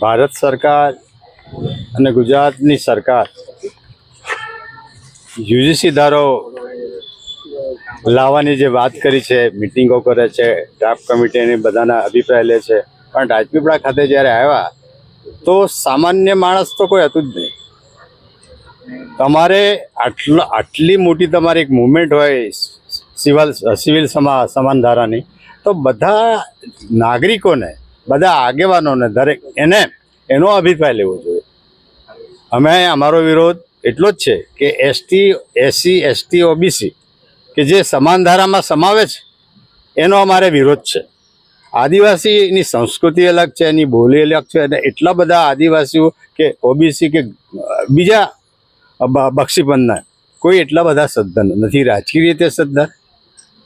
ભારત સરકાર અને ગુજરાતની સરકાર યુજીસી ધારો લાવવાની જે વાત કરી છે, મિટિંગો કરે છે ડ્રાફ્ટ કમિટીની બધાના અભિપ્રાય લે છે, પણ રાજપીપળા ખાતે જ્યારે આવ્યા, તો સામાન્ય માણસ તો કોઈ હતું જ નહીં. તમારે આટલો, આટલી મોટી તમારી એક મુવમેન્ટ હોય સિવિલ સિવિલ સમા, સમાન ધારાની, તો બધા નાગરિકોને બધા આગેવાનોને દરેક એને એનો અભિપ્રાય લેવો જોઈએ. અમે અમારો વિરોધ એટલો જ છે કે એસટી, એસસી, એસટી, ઓબીસી કે જે સમાન ધારામાં સમાવે છે, એનો અમારે વિરોધ છે. આદિવાસીની સંસ્કૃતિ અલગ છે, એની બોલી અલગ છે, અને એટલા બધા આદિવાસીઓ કે ઓબીસી કે બીજા બક્ષીપંથના કોઈ એટલા બધા સદ્ધર નથી રાજકીય રીતે સદ્ધર,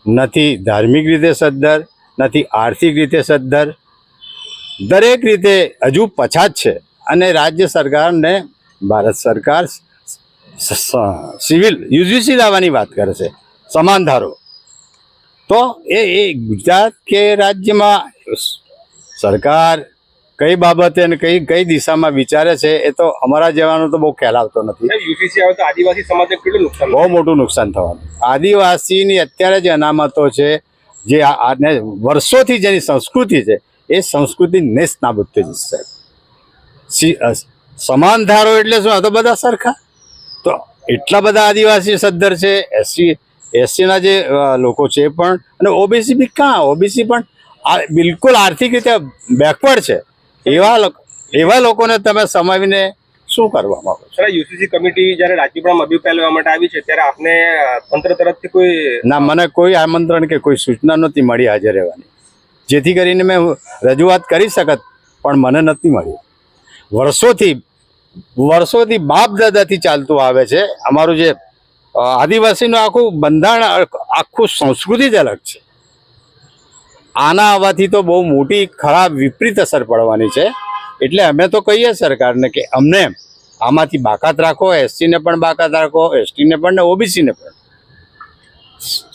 નથી ધાર્મિક રીતે સદ્ધર, નથી આર્થિક રીતે સદ્ધર દરેક રીતે હજુ પછાત છે અને રાજ્ય સરકારને ભારત સરકાર સિવિલ યુજીસી લાવવાની વાત કરે છે સમાન ધારો. તો એ એ ગુજરાત કે રાજ્યમાં સરકાર કઈ બાબતે અને કઈ કઈ દિશામાં વિચારે છે એ તો અમારા જેવાનો તો બહુ ખ્યાલ આવતો નથી. યુસીસી આવે તો આદિવાસી સમાજને કેટલું નુકસાન બહુ મોટું નુકસાન થવાનું. આદિવાસીની અત્યારે જે અનામતો છે જે આને વર્ષોથી જેની સંસ્કૃતિ છે એ સંસ્કૃતિ નેસ્ત નાબૂદ થઈ જશે સી- અ, સમાન ધારો એટલે શું? આ તો બધા સરખા. તો એટલા બધા આદિવાસી સદ્ધર છે એસસી એસસીના જે લોકો છે પણ અને ઓબીસી બી કાં ઓબીસી પણ આ બિલકુલ આર્થિક રીતે બેકવર્ડ છે. એવા એવા લોકોને તમે સમાવીને શું કરવા માંગો છો? સર યુસીસી કમિટી જ્યારે રાજપીપળામાં અભિપ્રાય લેવા માટે આવી છે ત્યારે આપને તંત્ર તરફથી કોઈ ના મને કોઈ આમંત્રણ કે કોઈ સૂચના નહોતી મળી હાજર રહેવાની. જેથી કરીને મેં રજૂઆત કરી શકત, પણ મને નથી મળ્યું. વર્ષોથી વર્ષોથી બાપ દાદાથી ચાલતું આવે છે. અમારું જે આદિવાસીનું આખું બંધારણ, આખું સંસ્કૃતિ જ અલગ છે. આના આવવાથી તો બહુ મોટી ખરાબ વિપરીત અસર પડવાની છે. એટલે અમે તો કહીએ સરકારને કે અમને આમાંથી બાકાત રાખો, એસસીને પણ બાકાત રાખો, એસટીને પણ ને ઓબીસીને પણ.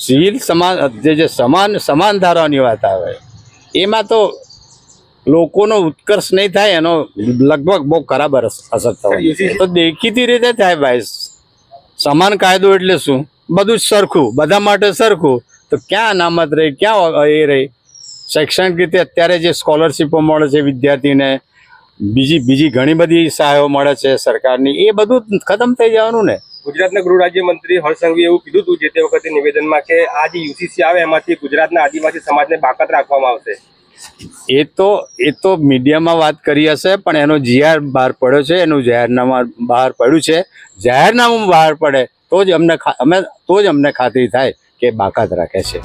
સિવિલ સમાન, જે સમાન સમાન ધારાની વાત આવે એમાં તો લોકોનો ઉત્કર્ષ નહીં થાય એનો લગભગ બહુ ખરાબ અસર થવાની. તો દેખીતી રીતે થાય ભાઈ સમાન કાયદો એટલે શું? બધું જ સરખું બધા માટે સરખું. તો ક્યાં અનામત રહી ક્યાં એ રહી? શૈક્ષણિક રીતે અત્યારે જે સ્કોલરશીપો મળે છે વિદ્યાર્થીને બીજી બીજી ઘણી બધી સહાયો મળે છે સરકારની. એ બધું ખતમ થઈ જવાનું ને. ગુજરાતના ગૃહ રાજ્યમંત્રી હર્ષસંઘવી એવું કીધું હતું જે તે વખતે નિવેદનમાં કે આ જે યુસીસી આવે એમાંથી ગુજરાતના આદિવાસી સમાજને બાકાત રાખવામાં આવશે. એ તો એ તો મીડિયામાં વાત કરી હશે, પણ એનો જીઆર બહાર પડ્યો છે, એનું જાહેરનામા બહાર પડ્યું છે. જાહેરનામું બહાર પડે તો જ અમને અમે, તો જ અમને ખાતરી થાય કે બાકાત રાખે છે.